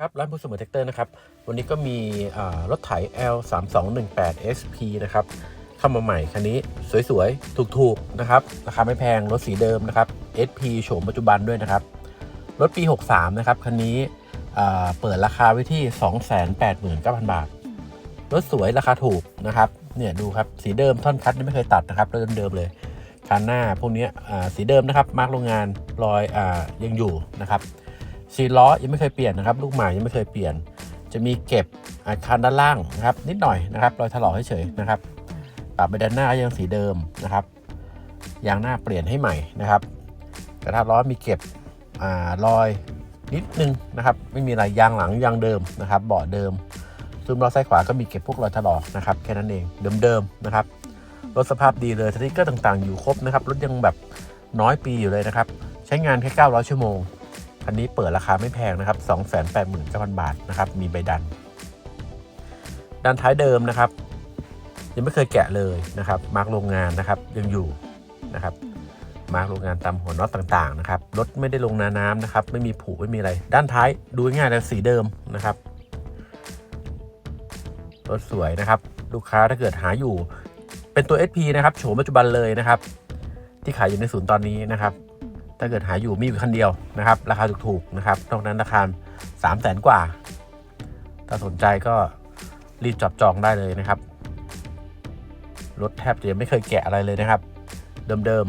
ครับร้านผู้เสมอแท็กเตอร์นะครับ วันนี้ก็มีอ่ารถไถ L 3 2 1 8 SP นะครับ เข้ามาใหม่คันนี้สวยๆ ถูกๆ นะครับ ราคาไม่แพง รถสีเดิมนะครับ SP โฉมปัจจุบันด้วยนะครับ รถปี 63 นะครับ คันนี้อ่าเปิดราคาไว้ที่ 289,000 บาท รถสวยราคาถูกนะครับ เนี่ยดูครับ สีเดิมท่อนคัดนี่ไม่เคยตัดนะครับเริ่มเดิมๆเลยคันหน้าพวกเนี้ยอ่าสีเดิมนะครับ มาร์กโรงงานรอยอ่ายังอยู่นะครับ ซีล้อยังไม่เคยเปลี่ยนนะครับ ลูกหมายยังไม่เคยเปลี่ยน จะมีเก็บอาคารด้านล่างนะครับ นิดหน่อยนะครับรอยถลอกเฉยๆนะครับปรับไปด้านหน้ายังสีเดิมนะครับยางหน้าเปลี่ยนให้ใหม่นะครับกระทะล้อมีเก็บอรอยนิดนึงนะครับ ไม่มีอะไรยางหลังยางเดิมนะครับเบาะเดิมซุ้มล้อซ้ายขวาก็มีเก็บพวกรอยถลอกนะครับแค่นั้นเองเดิมๆนะครับรถสภาพดีเลยสติ๊กเกอร์ต่างๆ อยู่ครบนะครับรถยังแบบน้อยปีอยู่เลยนะครับ ใช้งานแค่ 900 ชั่วโมง คันนี้เปิดราคาไม่แพงนะครับ 289,000 บาทนะครับ มีใบดัน ด้านท้ายเดิมนะครับ ยังไม่เคยแกะเลยนะครับ มาร์กโรงงานนะครับยังอยู่นะครับ มาร์กโรงงานตามหัวน็อตต่างๆนะครับ รถไม่ได้ลงนาน้ำนะครับ ไม่มีผุไม่มีอะไร ด้านท้ายดูง่ายๆเลยสีเดิมนะครับ รถสวยนะครับ ลูกค้าถ้าเกิดหาอยู่ เป็นตัว SP นะครับ โฉมปัจจุบันเลยนะครับ ที่ขายอยู่ในศูนย์ตอนนี้นะครับ ถ้าเกิดหาอยู่มีอยู่คันเดียวนะครับ ราคาถูกๆนะครับนอกนั้นราคา3 0 0แสนกว่า ถ้าสนใจก็รีบจับจองได้เลยนะครับ รถแทบจะไม่เคยแกะอะไรเลยนะครับ เดิม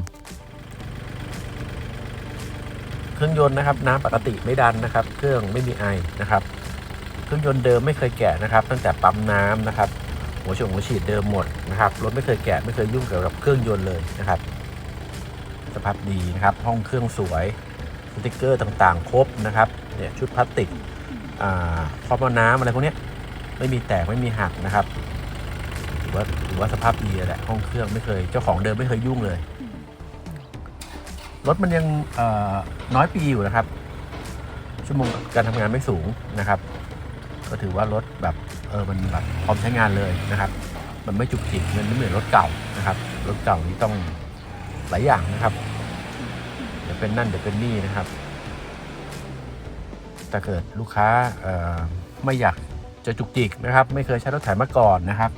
ๆ เครื่องยนต์นะครับน้ำปกติไม่ดันนะครับ เครื่องไม่มีไอนะครับ เครื่องยนต์เดิมไม่เคยแกะนะครับ ตั้งแต่ปั๊มน้ำนะครับ หัวชงหัวฉีดเดิมหมดนะครับ รถไม่เคยแกะไม่เคยยุ่งเกี่ยวกับเครื่องยนต์เลยนะครับ สภาพดีนะครับ ห้องเครื่องสวยสติกเกอร์ต่างๆ ครบนะครับเนี่ยชุดพลาสติกครอบน้ำอะไรพวกนี้ไม่มีแตกไม่มีหักนะครับถือว่าถือว่าสภาพดีแหละห้องเครื่องไม่เคย เจ้าของเดิมไม่เคยยุ่งเลย รถมันยังน้อยปีอยู่นะครับ ชั่วโมงการทำงานไม่สูงนะครับ ก็ถือว่ารถแบบเออมันแบบพร้อมใช้งานเลยนะครับ มันไม่จุกจิกมันไม่เหมือนรถเก่านะครับ รถเก่านี่ต้อง หลายอย่างนะครับ เดี๋ยวเป็นนั่นเดี๋ยวเป็นนี่นะครับ ถ้าเกิดลูกค้าไม่อยากจะจุกจิกนะครับ ไม่เคยใช้รถไถมาก่อนนะครับ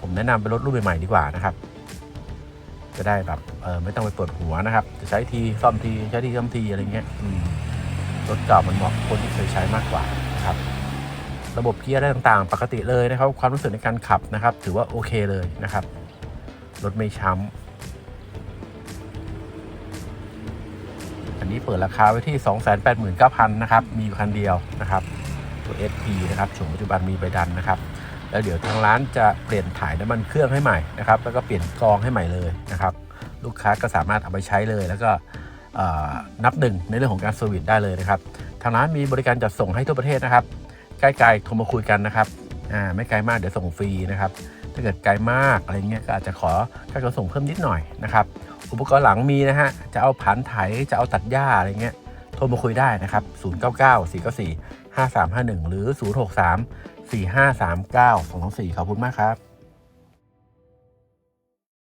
ผมแนะนำเป็นรถรุ่นใหม่ๆดีกว่านะครับ จะได้แบบไม่ต้องไปปวดหัวนะครับ จะใช้ทีซ่อมทีใช้ทีซ่อมทีอะไรเงี้ยรถเก่ามันเหมาะคนที่เคยใช้มากกว่านะครับ ระบบเกียร์อะไรต่างๆ ปกติเลยนะครับ ความรู้สึกในการขับนะครับ ถือว่าโอเคเลยนะครับ รถไม่ช้ำ อันนี้เปิดราคาไว้ที่ 289,000นะครับ มีอยู่คันเดียวนะครับตัว SP นะครับโฉมปัจจุบันมีใบดันนะครับ แล้วเดี๋ยวทางร้านจะเปลี่ยนถ่ายน้ำมันเครื่องให้ใหม่นะครับ แล้วก็เปลี่ยนกรองให้ใหม่เลยนะครับ ลูกค้าก็สามารถเอาไปใช้เลย แล้วก็นับหนึ่งในเรื่องของการเซอร์วิสได้เลยนะครับ ทางร้านมีบริการจัดส่งให้ทั่วประเทศนะครับ ใกล้ๆโทรมาคุยกันนะครับอ่าไม่ไกลมากเดี๋ยวส่งฟรีนะครับ ถ้าเกิดไกลมากอะไรเงี้ยก็อาจจะขอค่าขนส่งเพิ่มนิดหน่อยนะครับ อุปกรณ์หลังมีนะฮะ จะเอาผันไถ จะเอาตัดหญ้าอะไรเงี้ย โทรมาคุยได้นะครับ 099 494 5351 หรือ 063 4539 224 ขอบคุณมากครับ